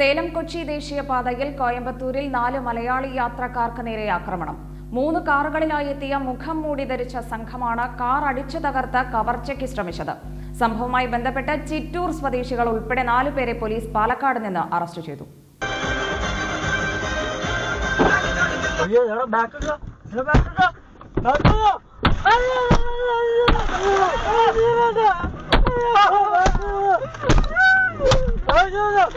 സേലം കൊച്ചി ദേശീയപാതയിൽ കോയമ്പത്തൂരിൽ നാല് മലയാളി യാത്രക്കാർക്ക് നേരെ ആക്രമണം. മൂന്ന് കാറുകളിലായി എത്തിയ മുഖം മൂടി ധരിച്ച സംഘമാണ് കാർ അടിച്ചു തകർത്ത് കവർച്ചയ്ക്ക് ശ്രമിച്ചത്. സംഭവവുമായി ബന്ധപ്പെട്ട് ചിറ്റൂർ സ്വദേശികൾ ഉൾപ്പെടെ നാലുപേരെ പോലീസ് പാലക്കാട് നിന്ന് അറസ്റ്റ് ചെയ്തു. ബാക്ക് എടാ ബാക്ക് ബാക്ക് കവളക്കാര്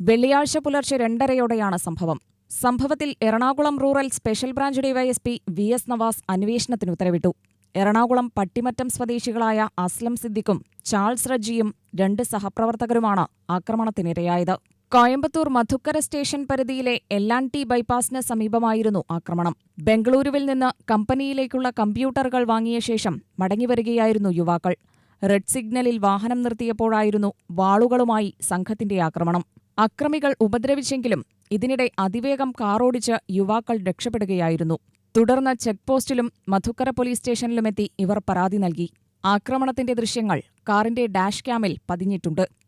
വെള്ളിയാഴ്ച പുലർച്ചെ രണ്ടരയോടെയാണ് സംഭവം. സംഭവത്തിൽ Ernakulam rural special branch DYSP V S Navas അന്വേഷണത്തിന് ഉത്തരവിട്ടു. എറണാകുളം പട്ടിമറ്റം സ്വദേശികളായ അസ്ലം സിദ്ദിഖും ചാൾസ് റജ്ജിയും രണ്ട് സഹപ്രവർത്തകരുമാണ് ആക്രമണത്തിനിരയായത്. കോയമ്പത്തൂർ മധുക്കര സ്റ്റേഷൻ പരിധിയിലെ എൽ ടി ബൈപ്പാസിന് സമീപമായിരുന്നു ആക്രമണം. ബംഗളൂരുവിൽ നിന്ന് കമ്പനിയിലേക്കുള്ള കമ്പ്യൂട്ടറുകൾ വാങ്ങിയ ശേഷം മടങ്ങിവരികയായിരുന്നു യുവാക്കൾ. റെഡ് സിഗ്നലിൽ വാഹനം നിർത്തിയപ്പോഴായിരുന്നു വാളുകളുമായി സംഘത്തിന്റെ ആക്രമണം. അക്രമികൾ ഉപദ്രവിച്ചെങ്കിലും ഇതിനിടെ അതിവേഗം കാറോടിച്ച് യുവാക്കൾ രക്ഷപ്പെടുകയായിരുന്നു. തുടർന്ന് ചെക്ക് പോസ്റ്റിലും മധുക്കര പോലീസ് സ്റ്റേഷനിലുമെത്തി ഇവർ പരാതി നൽകി. ആക്രമണത്തിന്റെ ദൃശ്യങ്ങൾ കാറിന്റെ ഡാഷ് ക്യാമിൽ പതിഞ്ഞിട്ടുണ്ട്.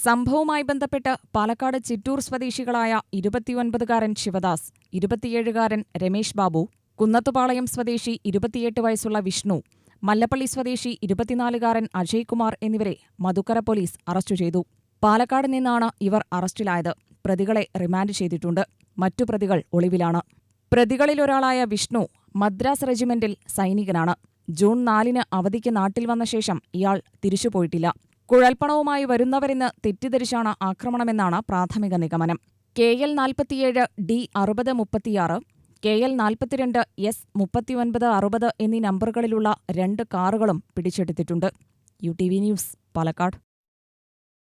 സംഭവവുമായി ബന്ധപ്പെട്ട് പാലക്കാട് ചിറ്റൂർ സ്വദേശികളായ ഇരുപത്തിയൊൻപതുകാരൻ ശിവദാസ് ഇരുപത്തിയേഴുകാരൻ രമേശ് ബാബു കുന്നത്തുപാളയം സ്വദേശി ഇരുപത്തിയെട്ട് വയസ്സുള്ള വിഷ്ണു മല്ലപ്പള്ളി സ്വദേശി ഇരുപത്തിനാലുകാരൻ അജയ് കുമാർ എന്നിവരെ മധുക്കര പോലീസ് അറസ്റ്റ് ചെയ്തു. പാലക്കാട് നിന്നാണ് ഇവർ അറസ്റ്റിലായത്. പ്രതികളെ റിമാൻഡ് ചെയ്തിട്ടുണ്ട്. മറ്റു പ്രതികൾ ഒളിവിലാണ്. പ്രതികളിലൊരാളായ വിഷ്ണു മദ്രാസ് റെജിമെന്റിൽ സൈനികനാണ്. ജൂൺ നാലിന് അവധിക്ക് നാട്ടിൽ വന്ന ശേഷം ഇയാൾ തിരിച്ചുപോയിട്ടില്ല കുഴൽപ്പണവുമായി വരുന്നവരെന്ന് തെറ്റിദ്ധരിച്ചാണ് ആക്രമണമെന്നാണ് പ്രാഥമിക നിഗമനം. കെ എൽ നാൽപ്പത്തിയേഴ് ഡി അറുപത് മുപ്പത്തിയാറ് കെ എൽ നാൽപ്പത്തിരണ്ട് എസ് മുപ്പത്തിയൊൻപത് അറുപത് എന്നീ നമ്പറുകളിലുള്ള രണ്ട് കാറുകളും പിടിച്ചെടുത്തിട്ടുണ്ട്. U T V news Palakkad.